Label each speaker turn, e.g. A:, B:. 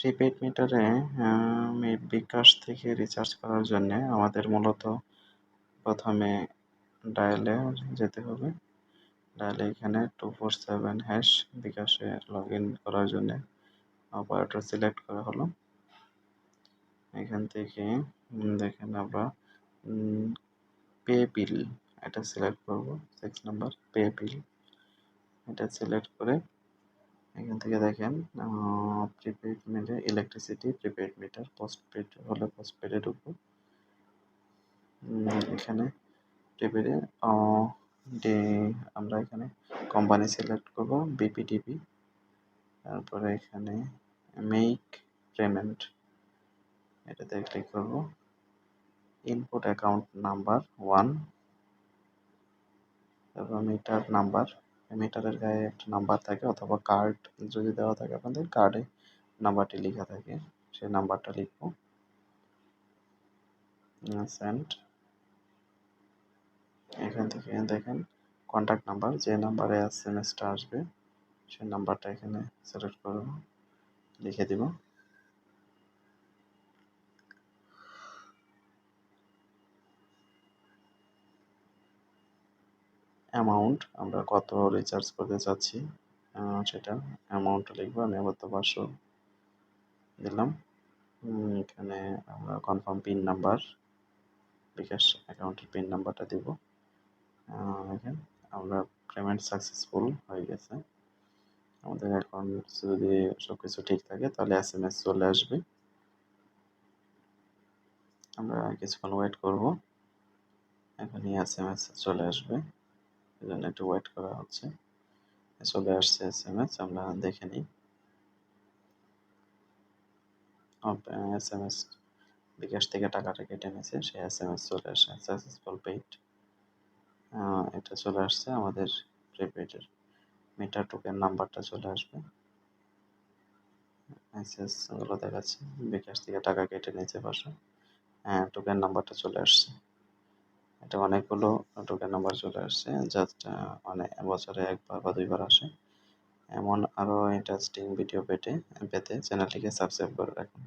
A: Prepaid মিটারে বিকাশ থেকে recharge করার জন্যে আমাদের মূলত প্রথমে ডায়ালে যেতে হবে। ডায়ালে এখানে টু ফোর সেভেন হ্যাশ বিকাশে লগ ইন করার জন্যে অপারেটর সিলেক্ট করা হলো। এখান থেকে দেখেন আমরা পে বিল এটা সিলেক্ট করব সিক্স নাম্বার পে বিল এটা সিলেক্ট করে থেকে দেখেন prepaid meter electricity prepaid meter postpaid হলে পোস্টপেডে ঢুকবো এখানে প্রিপেডে ডে আমরা এখানে কোম্পানি সিলেক্ট করব বিপিডিপি তারপরে এখানে মেক পেমেন্ট এটাতে ক্লিক করব। ইনপুট অ্যাকাউন্ট নাম্বার ওয়ান তারপর মিটার নাম্বার মিটারের গায়ে একটা নাম্বার থাকে অথবা কার্ড যদি দেওয়া থাকে আপনাদের কার্ডে নাম্বারটি লেখা থাকে সেই নাম্বারটা লিখব। সেন্ড এখান থেকে দেখেন কন্ট্যাক্ট নাম্বার যে নাম্বারে এস এম আসবে সেই নাম্বারটা এখানে সিলেক্ট করব লিখে দিব। অ্যামাউন্ট আমরা কত রিচার্জ করতে চাচ্ছি সেটা অ্যামাউন্ট লিখব, আমি আবার তো পাঁচশো দিলাম। এখানে আমরা কনফার্ম পিন নাম্বার বিকাশ অ্যাকাউন্টের পিন নাম্বারটা দিব। দেখেন, আমরা পেমেন্ট সাকসেসফুল হয়ে গেছে। আমাদের এখন যদি সব কিছু ঠিক থাকে, তাহলে এস এম এস চলে আসবে। আমরা কিছুক্ষণ ওয়েট করব। এখনই এস এম এস চলে আসবে। এই জন্য একটু ওয়েট করা হচ্ছে। চলে আসছে এস এম এস আমরা দেখে নিই। এস এম এস বিকাশ থেকে টাকাটা কেটে নিয়েছে সেই এস এম এস চলে আসে সাকসেসফুল পেইড এটা চলে আসছে আমাদের প্রিপেডের মিটার টোকেন নাম্বারটা চলে আসবে। মেসেজগুলো দেখাচ্ছে বিকাশ থেকে টাকা কেটে নিয়েছে পাশে। হ্যাঁ টোকেন নাম্বারটা চলে আসছে। এটা অনেকগুলো টোকেন নাম্বার চলে আসছে জাস্ট মানে বছরে একবার বা দুইবার আসে। এমন আরও ইন্টারেস্টিং ভিডিও পেতে পেতে চ্যানেলটিকে সাবস্ক্রাইব করে রাখুন।